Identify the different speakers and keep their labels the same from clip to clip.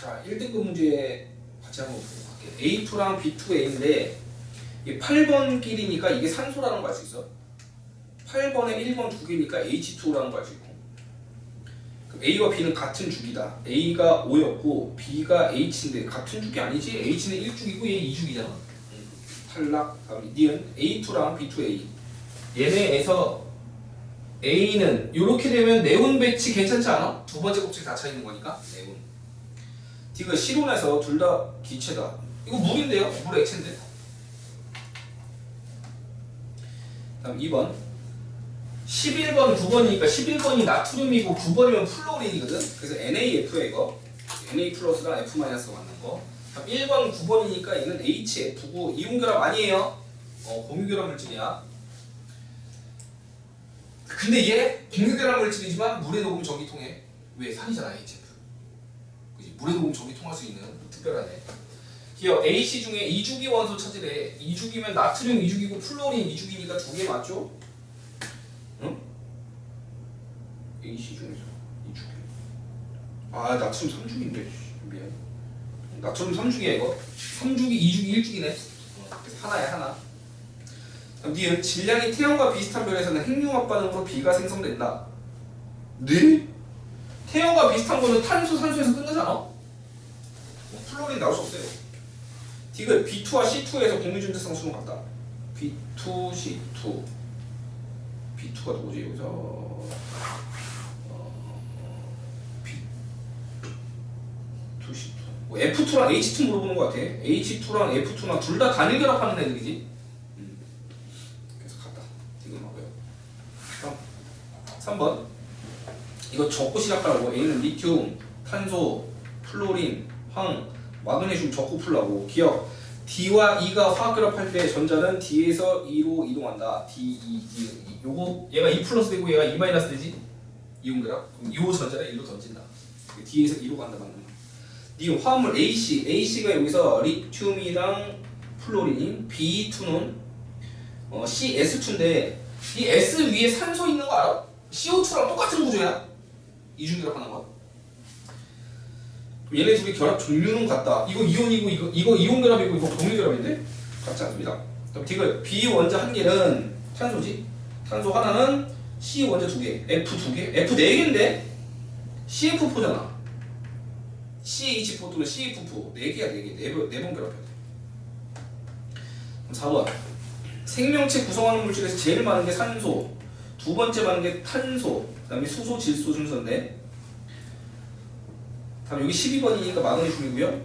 Speaker 1: 자, 1등급 문제 같이 한번 보고 갈게요. A2랑 B2A인데 이게 8번 길이니까 이게 산소라는 거 알 수 있어? 8번에 1번 두 개니까 H2라는 거 알 수 있고 A와 B는 같은 주기다. A가 5였고 B가 H인데 같은 주기 아니지? H는 1주기고 얘 2주기잖아. 탈락. 다음 니은 A2랑 B2A 얘네에서 A는 이렇게 되면 네온 배치 괜찮지 않아? 두 번째 곱셈 다차 있는 거니까 네온. D가 실온에서 둘 다 기체다. 이거 물인데요? 물 액체인데. 다음 2번. 11번, 9번이니까 11번이 나트륨이고 9번이면 플로린이거든. 그래서 NaF야 이거. Na 플러스랑 F 마이너스 맞는 거. 다음 1번, 9번이니까 얘는 HF고 이온 결합 아니에요. 어, 공유 결합 물질이야. 근데 얘 공유 결합 물질이지만 물에 녹으면 전기 통해. 왜 산이잖아 HF. 그지? 물에 녹으면 전기 통할 수 있는 특별하네. 기억 AC 중에 2주기 원소 찾으래. 2주기면 나트륨 2주기고 플로린 2주기니까 두 개 맞죠? 응? AC 중에서 2주기. 아 나트륨 3주기인데 미안. 나트륨 3주기야 이거. 3주기, 2주기, 1주기네. 그래서 하나야 하나. 그럼 니은 질량이 태양과 비슷한 별에서는 핵융합 반응으로 비가 생성된다. 네? 태양과 비슷한 거는 탄소, 산소에서 끝나잖아. 뭐 플로린 나올 수 없어요. 디귿 B2와 C2에서 공유전자성 수는 같다. B2, C2. B2가 누구지 여기서? 어, B2, C2. 뭐 F2랑 H2 물어보는 것 같아. H2랑 F2랑 둘 다 단일 결합하는 애들이지. 음. 그래서 같다. 디귿 맞고요. 3. 3번. 이거 적고 시작하라고. A는 리튬, 탄소, 플로린, 황, 마그네슘 적고 풀라고. 기억. D와 E가 화학결합할 때 전자는 D에서 E로 이동한다. D, E, D, E. 요거 얘가 E 플러스 되고 얘가 E 마이너스 되지? 이온 결합. 그럼 요 전자를 E로 던진다. D에서 E로 간다 맞는 거. 니 화합물 AC, AC가 여기서 리튬이랑 플로린인 B2는 어, CS2인데 이 S 위에 산소 있는 거 알아? CO2랑 똑같은 구조야. 이중 결합하는 거. 얘네 둘이 결합 종류는 같다. 이거 이온이고 이거 이거 이온 결합이고 이거 동일 결합인데 같지 않습니다. 그럼 디귿 B 원자 한 개는 탄소지. 탄소 하나는 C 원자 두 개, F 두 개, F 네 개인데 CF4잖아. CH4 또는 CF4 네 개야 네 개, 네번 네번 결합해야 돼. 그럼 4번 생명체 구성하는 물질에서 제일 많은 게 산소, 두 번째 많은 게 탄소, 그 다음에 수소, 질소 순서인데 다음 여기 12번이니까 마그네슘이고요.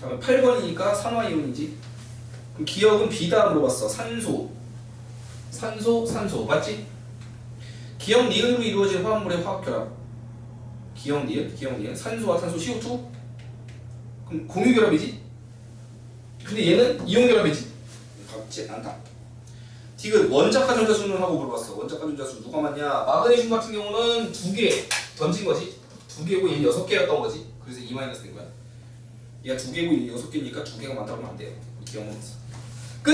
Speaker 1: 다음에 8번이니까 산화이온이지. 그럼 기억은 B다 물어봤어. 산소. 산소, 산소. 맞지? 기억 니은으로 이루어진 화합물의 화학결합. 기억 니은, 기억 니은. 산소와 탄소 CO2. 그럼 공유결합이지? 근데 얘는 이온결합이지? 같지 않다. 디귿 원자과 전자 수는 하고 물어봤어. 원자과 전자 수 누가 맞냐? 마그네슘 같은 경우는 두 개 던진 거지. 두 개고 얘는 여섯 개였던 거지. 그래서 2 마이너스 된 거야. 얘가 두 개고 얘 여섯 개니까 두 개가 많다고 하면 안 돼요. 기억만 했어. 끝!